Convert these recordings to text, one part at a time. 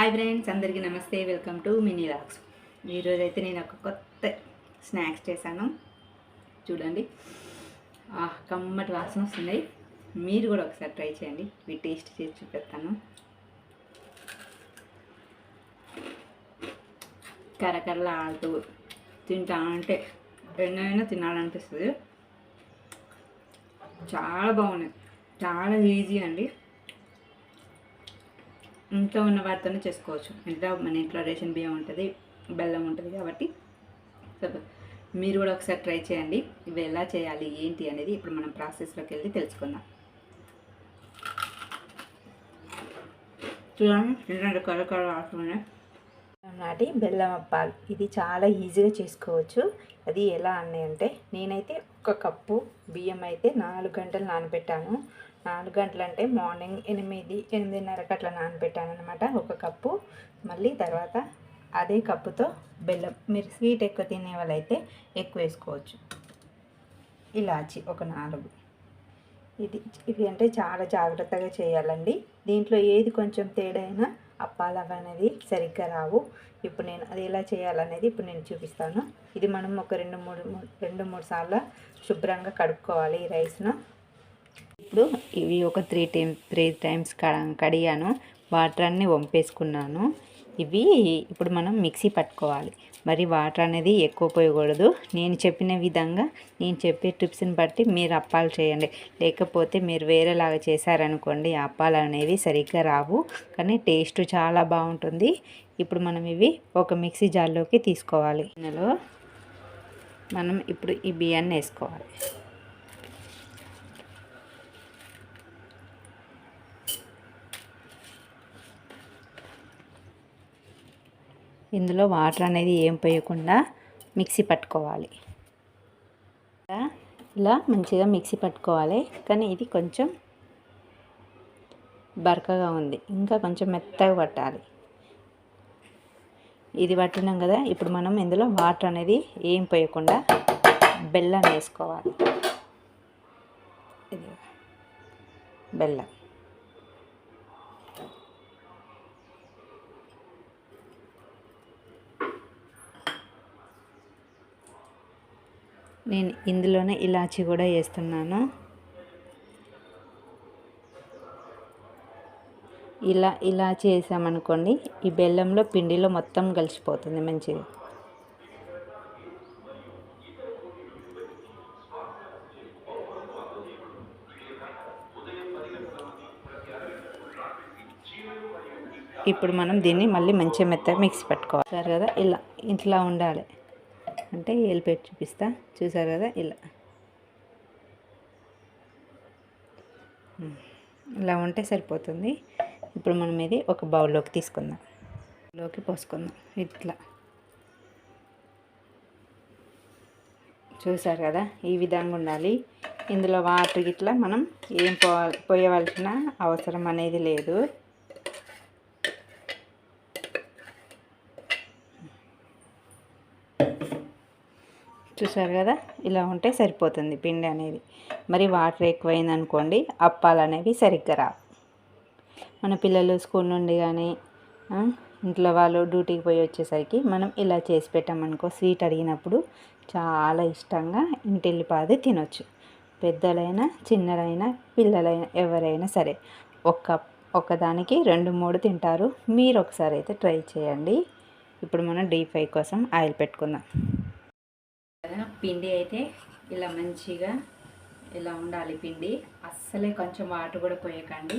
Hi friends అందరికీ నమస్తే. Welcome to mini lakhs ఈరోజైతే అయితే నేను ఒక కొత్త స్నాక్స్ చేశాను. చూడండి. కమ్మటి వాసన వస్తున్నాయి మీరు కూడా ఒకసారి ట్రై చేయండి. మీ టేస్ట్ చేసి చూపెడతాను కరకరలా ఆడుతూ తింటా అంటే ఎన్నైనా తినాలనిపిస్తుంది. చాలా బాగున్నాయి. చాలా ఈజీ అండి. ఇంట్లో ఉన్న వాటితోనే చేసుకోవచ్చు. ఇంట్లో మన ఇంట్లో రేషన్ బియ్యం ఉంటుంది బెల్లం ఉంటుంది కాబట్టి. మీరు కూడా ఒకసారి ట్రై చేయండి. ఇవి ఎలా చేయాలి ఏంటి అనేది ఇప్పుడు మనం ప్రాసెస్లోకి వెళ్ళి తెలుసుకుందాం. చూడండి నాటి బెల్లం అప్పాలు. ఇది చాలా ఈజీగా చేసుకోవచ్చు. అది ఎలా అన్నాయి అంటే నేనైతే ఒక కప్పు బియ్యం అయితే నాలుగు గంటలు నానబెట్టాను. నాలుగు గంటలు అంటే మార్నింగ్ ఎనిమిది ఎనిమిదిన్నరకు అట్లా నానబెట్టాను అనమాట ఒక కప్పు. మళ్ళీ తర్వాత అదే కప్పుతో బెల్లం మీరు స్వీట్ ఎక్కువ తినే వాళ్ళైతే ఎక్కువ వేసుకోవచ్చు. ఇలాచి ఒక నాలుగు. ఇది ఇది అంటే చాలా జాగ్రత్తగా చేయాలండి. దీంట్లో ఏది కొంచెం తేడైనా అయినా అప్పాలు అనేది సరిగ్గా రావు. ఇప్పుడు నేను అది ఎలా చేయాలనేది ఇప్పుడు నేను చూపిస్తాను. ఇది మనం ఒక రెండు మూడు రెండు మూడు సార్లు శుభ్రంగా కడుక్కోవాలి ఈ రైస్ను. ఇప్పుడు ఇవి ఒక త్రీ టైమ్ త్రీ టైమ్స్ కడిగాను. వాటర్ అన్ని వంపేసుకున్నాను. ఇవి ఇప్పుడు మనం మిక్సీ పట్టుకోవాలి. మరి వాటర్ అనేది ఎక్కువ పోయకూడదు. నేను చెప్పిన విధంగా నేను చెప్పే టిప్స్ని బట్టి మీరు అప్పాలు చేయండి. లేకపోతే మీరు వేరేలాగా చేశారనుకోండి అప్పాలు అనేవి సరిగ్గా రావు. కానీ టేస్ట్ చాలా బాగుంటుంది. ఇప్పుడు మనం ఇవి ఒక మిక్సీ జార్లోకి తీసుకోవాలి. ఇందులో మనం ఇప్పుడు ఈ బియ్యాన్ని వేసుకోవాలి. ఇందులో వాటర్ అనేది ఏం పోయకుండా మిక్సీ పట్టుకోవాలి. ఇలా మంచిగా మిక్సీ పట్టుకోవాలి. కానీ ఇది కొంచెం బరకగా ఉంది. ఇంకా కొంచెం మెత్తగా పట్టాలి. ఇది పట్టినాం కదా ఇప్పుడు మనం ఇందులో వాటర్ అనేది ఏం పోయకుండా బెల్లం వేసుకోవాలి. ఇది బెల్లం. నేను ఇందులోనే ఇలాచి కూడా వేస్తున్నాను. ఇలా ఇలాచి వేసామనుకోండి ఈ బెల్లంలో పిండిలో మొత్తం కలిసిపోతుంది మంచిగా. ఇప్పుడు మనం దీన్ని మళ్ళీ మంచిగా మెత్తగా మిక్సీ పెట్టుకోవాలి. సరే కదా? ఇలా ఇట్లా ఉండాలి. అంటే ఏలు చూపిస్తా. చూసారు కదా? ఇలా. ఇలా ఉంటే సరిపోతుంది. ఇప్పుడు మనం ఇది ఒక బౌల్లోకి తీసుకుందాం. లోకి పోసుకుందాం. ఇట్లా. చూసారు కదా? ఈ విధంగా ఉండాలి. ఇందులో వాటర్ ఇట్లా మనం ఏం పో పోయవలసిన అవసరం అనేది లేదు. చూసారు కదా? ఇలా ఉంటే సరిపోతుంది పిండి అనేది. మరి వాటర్ ఎక్కువైంది అనుకోండి అప్పాలు అనేవి సరిగ్గా రావు. మన పిల్లలు స్కూల్ నుండి కానీ ఇంట్లో వాళ్ళు డ్యూటీకి పోయి వచ్చేసరికి మనం ఇలా చేసి పెట్టామనుకో స్వీట్ అడిగినప్పుడు చాలా ఇష్టంగా ఇంటిల్లిపాది తినొచ్చు. పెద్దలైనా చిన్నలైనా పిల్లలైనా ఎవరైనా సరే ఒక్క ఒకదానికి రెండు మూడు తింటారు. మీరు ఒకసారి అయితే ట్రై చేయండి. ఇప్పుడు మనం డీప్ ఫ్రై కోసం ఆయిల్ పెట్టుకుందాం. కదా పిండి అయితే ఇలా మంచిగా ఇలా ఉండాలి పిండి. అస్సలే కొంచెం వాటర్ కూడా పోయకండి.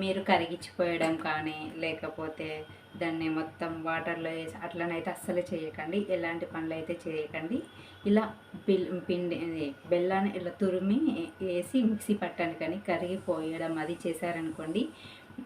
మీరు కరిగించిపోయడం కానీ లేకపోతే దాన్ని మొత్తం వాటర్లో వేసి అట్లనైతే అస్సలే చేయకండి. ఎలాంటి పనులు అయితే చేయకండి. ఇలా పిల్ పిండి బెల్లాన్ని ఇలా తురిమి వేసి మిక్సీ పట్టండి కానీ కరిగిపోయడం అది చేశారనుకోండి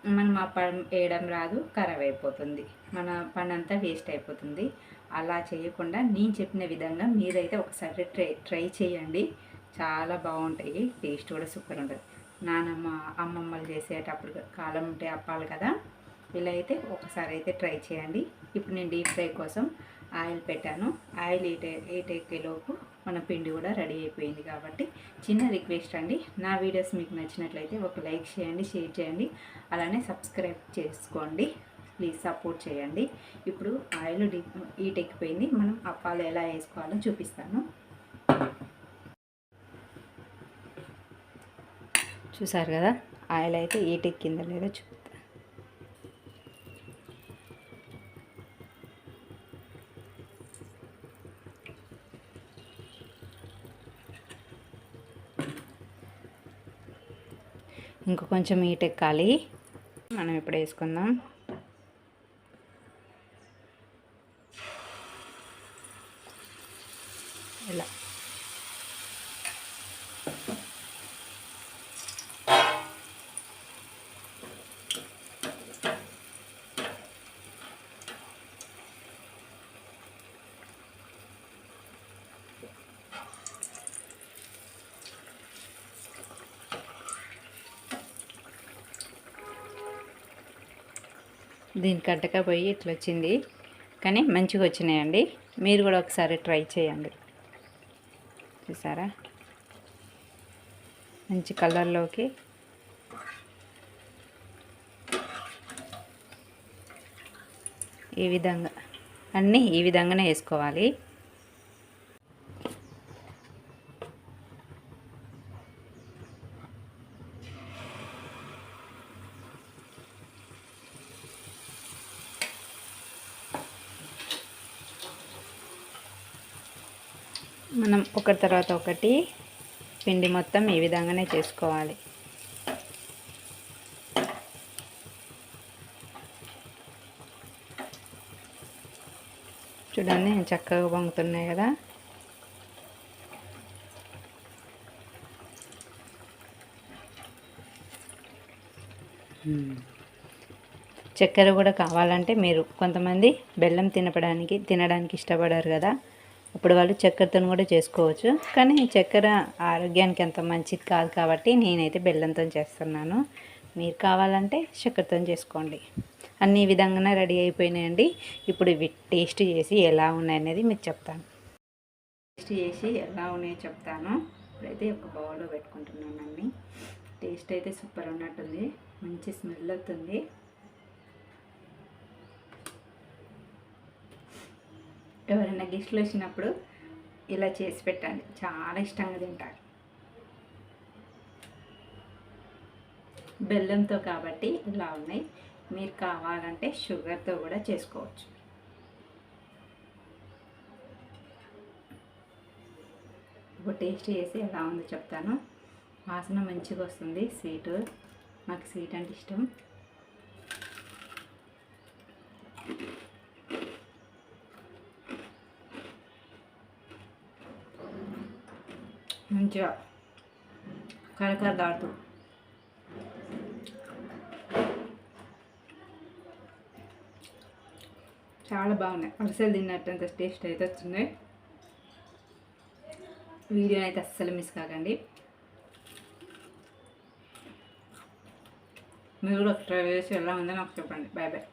మనం ఆ పని వేయడం రాదు ఖరాబ్ అయిపోతుంది. మన పని అంతా వేస్ట్ అయిపోతుంది. అలా చేయకుండా నేను చెప్పిన విధంగా మీరైతే ఒకసారి ట్రై ట్రై చేయండి. చాలా బాగుంటాయి. టేస్ట్ కూడా సూపర్ ఉంటుంది. నానమ్మ అమ్మమ్మలు చేసేటప్పుడు కాలం ఉంటే అప్పాలి కదా? ఇలా అయితే ఒకసారి అయితే ట్రై చేయండి. ఇప్పుడు నేను డీప్ ఫ్రై కోసం ఆయిల్ పెట్టాను. ఆయిల్ ఎయిట్ ఎయిట్ ఎక్కేలోపు మన పిండి కూడా రెడీ అయిపోయింది కాబట్టి చిన్న రిక్వెస్ట్ అండి. నా వీడియోస్ మీకు నచ్చినట్లయితే ఒక లైక్ చేయండి షేర్ చేయండి. అలానే సబ్స్క్రైబ్ చేసుకోండి. ప్లీజ్ సపోర్ట్ చేయండి. ఇప్పుడు ఆయిల్ డి హీట్ ఎక్కిపోయింది. మనం అప్పాలు ఎలా వేసుకోవాలో చూపిస్తాను. చూసారు కదా? ఆయిల్ అయితే హీట్ ఎక్కిందో లేదో చూ ఇంకా కొంచెం హీట్ ఎక్కాలి. మనం ఇప్పుడు వేసుకుందాం. ఇలా. దీనికి అడ్డకపోయి ఇట్లా వచ్చింది కానీ మంచిగా వచ్చినాయండి. మీరు కూడా ఒకసారి ట్రై చేయండి. చూసారా? మంచి కలర్లోకి. ఈ విధంగా. అన్నీ ఈ విధంగానే వేసుకోవాలి. మనం ఒకటి తర్వాత ఒకటి పిండి మొత్తం ఈ విధంగానే చేసుకోవాలి. చూడండి చక్కగా పొంగుతున్నాయి కదా. చక్కెర కూడా కావాలంటే మీరు కొంతమంది బెల్లం తినపడానికి తినడానికి ఇష్టపడారు కదా. ఇప్పుడు వాళ్ళు చక్కెరతో కూడా చేసుకోవచ్చు. కానీ చక్కెర ఆరోగ్యానికి అంత మంచిది కాదు కాబట్టి నేనైతే బెల్లంతో చేస్తున్నాను. మీరు కావాలంటే చక్కెరతో చేసుకోండి. అన్ని విధంగానే రెడీ అయిపోయినాయండి. ఇప్పుడు ఇవి టేస్ట్ చేసి ఎలా ఉన్నాయనేది మీకు చెప్తాను. టేస్ట్ చేసి ఎలా ఉన్నాయో చెప్తాను. ఇప్పుడైతే ఒక బౌల్లో పెట్టుకుంటున్నానండి. టేస్ట్ అయితే సూపర్ ఉన్నట్టుంది. మంచి స్మెల్ అవుతుంది ఎవరైనా గెస్ట్లు వచ్చినప్పుడు ఇలా చేసి పెట్టండి. చాలా ఇష్టంగా తింటారు. బెల్లంతో కాబట్టి ఇలా ఉన్నాయి. మీరు కావాలంటే షుగర్తో కూడా చేసుకోవచ్చు. ఇప్పుడు టేస్ట్ చేసి ఎలా ఉందో చెప్తాను. వాసన మంచిగా వస్తుంది. స్వీటు. నాకు స్వీట్ అంటే ఇష్టం. మంచిగా కరకర దాడుతూ. చాలా బాగున్నాయి. అరిసెలు తిన్నట్టంత టేస్ట్ అయితే వచ్చింది వీడియో అయితే అస్సలు మిస్ కాకండి. మీరు కూడా ట్రై చేసి ఎలా ఉందో నాకు చెప్పండి. Bye bye